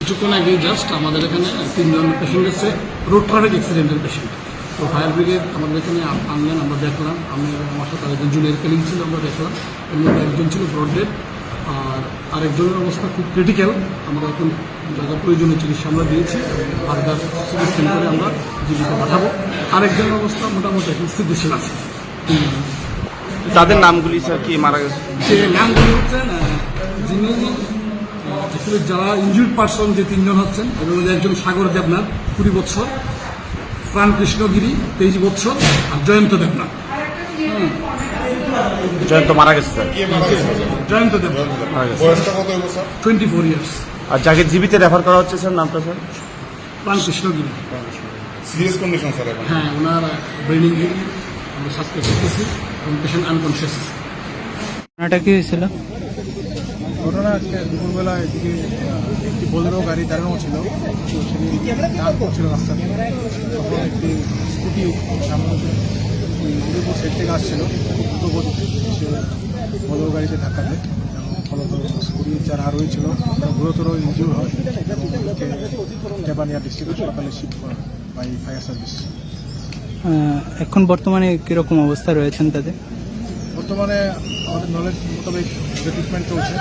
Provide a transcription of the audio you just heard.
কিছুক্ষণ আগে জাস্ট আমাদের এখানে তিনজন পেশেন্ট এসছে। রোড ট্রাফিক অ্যাক্সিডেন্টের পেশেন্ট তো ফায়ার ব্রিগেড আমাদের এখানে আনলেন আমরা দেখলাম। আমি আমার সাথে আরেকজন জুনিয়র কেলিং ছিল আমরা দেখলাম। এর মধ্যে একজন ছিল ব্রড ডেড আর আরেকজনের অবস্থা খুব ক্রিটিক্যাল আমরা এখন যা যা প্রয়োজনীয় চিকিৎসা আমরা দিয়েছি ফার্দার স্ক্যান করে আমরা জীবিত পাঠাবো। আরেকজনের অবস্থা মোটামুটি এখন স্থিতিশীল আছে। তাদের নামগুলি স্যার কি মারা গেছে? যে নামগুলি হচ্ছেন যিনি যারা ইনজুর্ড পার্সন যে তিনজন হচ্ছেন এর মধ্যে একজন সাগর দেবনাথ কুড়ি বৎসর। প্রাণকৃষ্ণগিরি তেইশ বৎসর আর জয়ন্ত দেবনাথ জয়ন্ত মারা গেছে sir. Jayanta Debnath twenty four years. আর যাকে জীবিত রেফার করা হচ্ছে স্যার নামটা sir? Prankrishna Giri serious condition sir হ্যাঁ ওনার ব্রেন ইঞ্জুরি আমরা সাসপেক্ট করতেছি পেশেন্ট আনকনসিয়াস ঘটনাটা কি হয়েছিল? ঘটনা আজকে দুপুরবেলা এদিকে একটি বোলেরো গাড়ি দাঁড়ানো ছিল। তো সেটি করছিল রাস্তাতে তখন একটি স্কুটি সামনে সাইড থেকে আসছিল। সে বোলেরো গাড়িতে ধাক্কা দেয়। ফলত স্কুটি যারা রয়েছিল তারা গুরুতর ইনজিউর হয়। এবং জাপানিয়া সার্ভিস এখন বর্তমানে কীরকম অবস্থা রয়েছেন তাদের? বর্তমানে আমাদের নলেজ মোতাবেক ট্রিটমেন্ট চলছে।